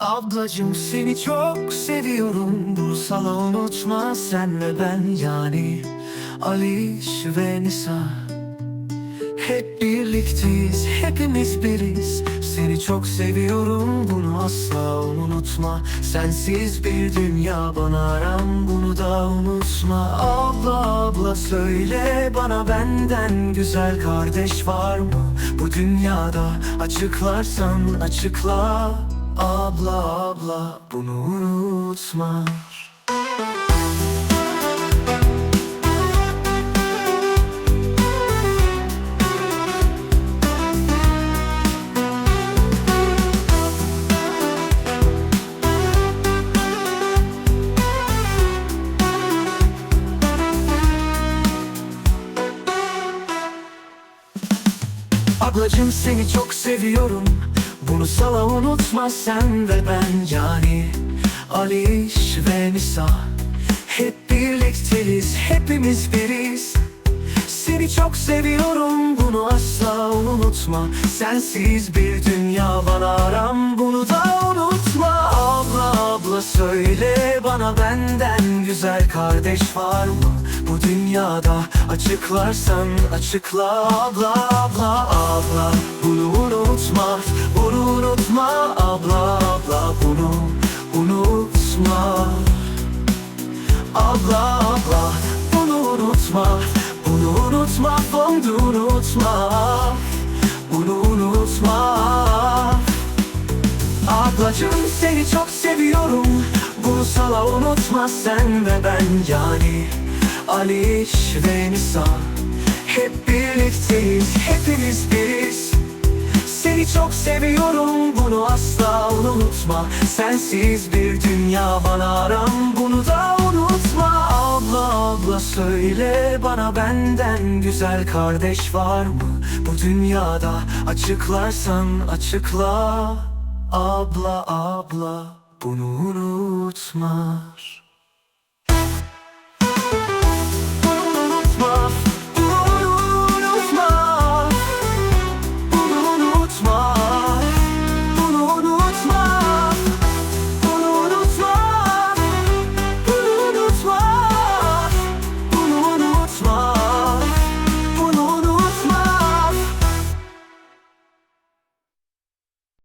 Ablacım seni çok seviyorum. Bursala unutma sen ve ben. Yani Aliş ve Nisa. Hep birlikteyiz hepimiz biriz. Seni çok seviyorum bunu asla unutma. Sensiz bir dünya bana aram bunu da unutma. Abla abla söyle bana benden güzel kardeş var mı? Bu dünyada açıklarsan açıkla Abla abla bunu unutma. Ablacım seni çok seviyorum Bunu sala unutma sen ve ben. Cani Aliş ve Nisa. Hep birlikteyiz hepimiz biriz. Seni çok seviyorum bunu asla unutma. Sensiz bir dünya bana aram bunu da unutma. Abla abla söyle bana benden güzel kardeş var mı? Bu dünyada açıklarsan açıkla abla abla. Abla Bunu unutma unutma abla abla bunu unutma. Abla abla bunu unutma. Bunu unutma bunu unutma. Bunu unutma. Ablacım seni çok seviyorum. Bunu sala unutma sen ve ben. Yani Aliş ve Nisa. Hep birlikteyiz hepimiz biriz çok seviyorum bunu asla unutma. Sensiz bir dünya bana aram bunu da unutma. Abla abla söyle bana benden güzel kardeş var mı? Bu dünyada açıklarsan açıkla. Abla abla bunu unutma